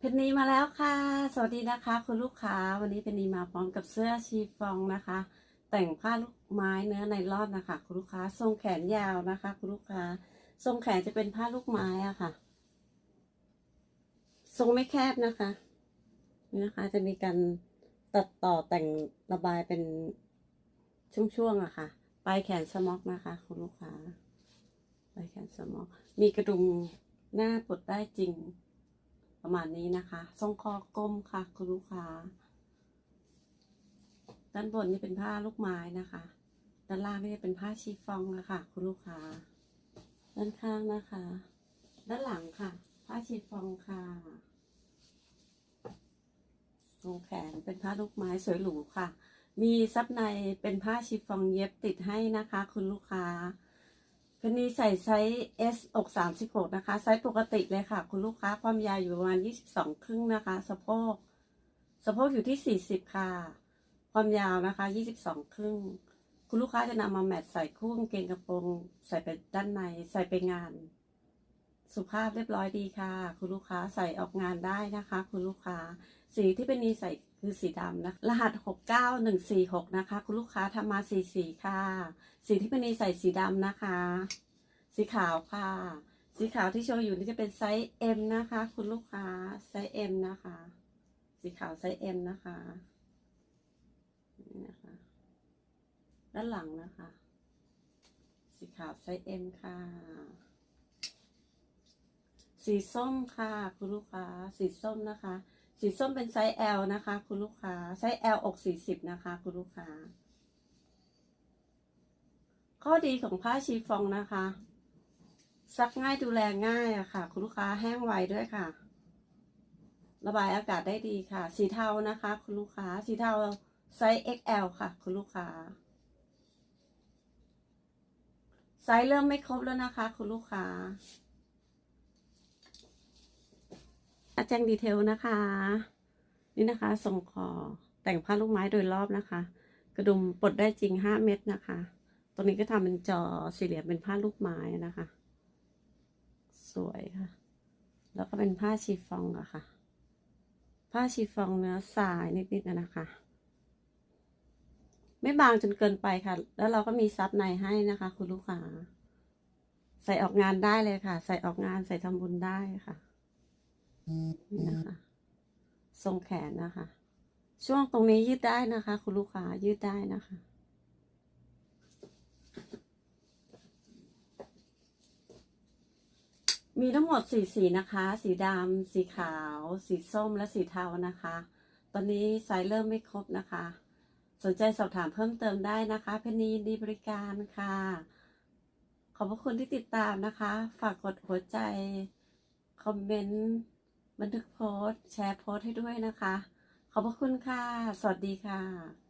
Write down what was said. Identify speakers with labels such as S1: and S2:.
S1: เพนนีมาแล้วค่ะ สวัสดีนะคะ คุณลูกค้า วันนี้เพนนีมาพร้อมกับเสื้อชีฟองนะคะ แต่งผ้าลูกไม้เนื้อไนลอนนะคะ คุณลูกค้า ทรงแขนยาวนะคะ คุณลูกค้า ทรงแขนจะเป็นผ้าลูกไม้อะค่ะ ทรงไม่แคบนะคะ นี่นะคะ จะมีการตัดต่อแต่งระบายเป็นช่วงๆอะค่ะ ปลายแขนสม็อกนะคะ คุณลูกค้า ปลายแขนสม็อก มีกระดุมหน้าปลดได้จริง ประมาณนี้นะคะทรงคอกลมค่ะ คุณลูกค้า ด้านบนนี่เป็นผ้าลูกไม้นะคะ ด้านล่างนี่เป็นผ้าชีฟองนะคะคุณลูกค้า ด้านข้างนะคะ ด้านหลังค่ะ ผ้าชีฟองค่ะทรงแขนเป็นผ้าลูกไม้สวยหรูค่ะ มีซับในเป็นผ้าชีฟองเย็บติดให้นะคะ คุณลูกค้า เพนนีใส่ไซส์ S อก36 นะคะ ไซส์ปกติเลยค่ะ คุณลูกค้าความยาวอยู่ประมาณ 22 ครึ่งนะคะ สะโพก สะโพกอยู่ที่ 40 ค่ะ ความยาวนะคะ 22 ครึ่ง คุณลูกค้าจะนำมาแมทใส่คู่กางเกงกระโปรงใส่ไปด้านใน ใส่ไปงาน สุภาพเรียบร้อยดีค่ะ คุณลูกค้าใส่ออกงานได้นะคะ คุณลูกค้า สีที่เป็นนีใส่คือสีดำนะรหัส 69146 นะคะ คุณลูกค้าทำมาสีสีค่ะ สีที่เป็นนีใส่สีดำนะคะ สีขาวค่ะ สีขาวที่โชว์อยู่นี่จะเป็นไซส์ M นะคะ คุณลูกค้าไซส์ M นะคะ สีขาวไซส์ M นะคะนี่นะคะ ด้านหลังนะคะ สีขาวไซส์ M ค่ะ สีส้มค่ะ คุณลูกค้า สีส้มนะคะ สีส้มเป็นไซส์ L นะคะ คุณลูกค้า ไซส์ L อก40 นะคะ คุณลูกค้า ข้อดีของผ้าชีฟองนะคะ ซักง่ายดูแลง่ายอะค่ะ คุณลูกค้าแห้งไวด้วยค่ะ ระบายอากาศได้ดีค่ะ สีเทานะคะ คุณลูกค้า สีเทาไซส์ XL ค่ะ คุณลูกค้า ไซส์เริ่มไม่ครบแล้วนะคะ คุณลูกค้า แจ้งดีเทลนะคะ นี่นะคะส่งคอแต่งผ้าลูกไม้โดยรอบนะคะ กระดุมปลดได้จริง5เม็ดนะคะ ตรงนี้ก็ทำเป็นจอสี่เหลี่ยมเป็นผ้าลูกไม้นะคะ สวยค่ะ แล้วก็เป็นผ้าชีฟองอะค่ะ ผ้าชีฟองเนื้อสายนิดๆนะคะ ไม่บางจนเกินไปค่ะ แล้วเราก็มีซับในให้นะคะ คุณลูกค้าใส่ออกงานได้เลยค่ะ ใส่ออกงานใส่ทำบุญได้ค่ะ นี่นะคะทรงแขนนะคะ ช่วงตรงนี้ยืดได้นะคะ คุณลูกค้ายืดได้นะคะ มีทั้งหมดสีสีนะคะ สีดำสีขาว สีส้มและสีเทานะคะ ตอนนี้ไซส์เริ่มไม่ครบนะคะ สนใจสอบถามเพิ่มเติมได้นะคะเพนนีดีบริการค่ะ ขอบพระคุณที่ติดตามนะคะ ฝากกดหัวใจ คอมเมนต์ บันทึกโพสต์แชร์โพสต์ให้ด้วยนะคะ ขอบพระคุณค่ะ สวัสดีค่ะ